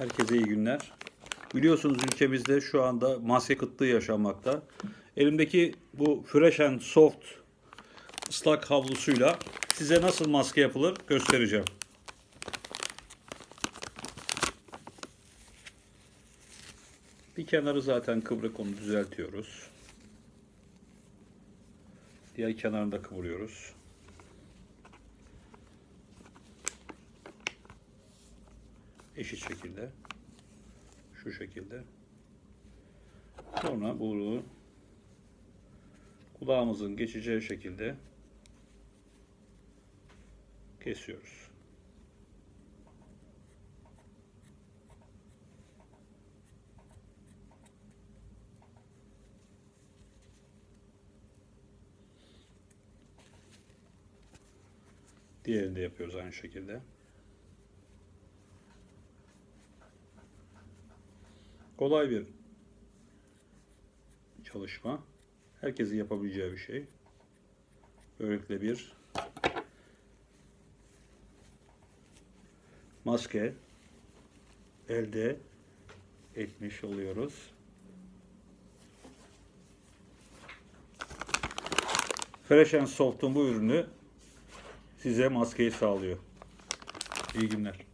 Herkese iyi günler. Biliyorsunuz ülkemizde şu anda maske kıtlığı yaşanmakta. Elimdeki bu Fresh and Soft ıslak havlusuyla size nasıl maske yapılır göstereceğim. Bir kenarı zaten kıvrık onu düzeltiyoruz. Diğer kenarını da kıvırıyoruz. Eşit şekilde. Şu şekilde. Sonra bunu kulağımızın geçeceği şekilde kesiyoruz. Diğerini de yapıyoruz aynı şekilde. Kolay bir çalışma. Herkesin yapabileceği bir şey. Böylelikle bir maske elde etmiş oluyoruz. Fresh Soft'un bu ürünü size maskeyi sağlıyor. İyi günler.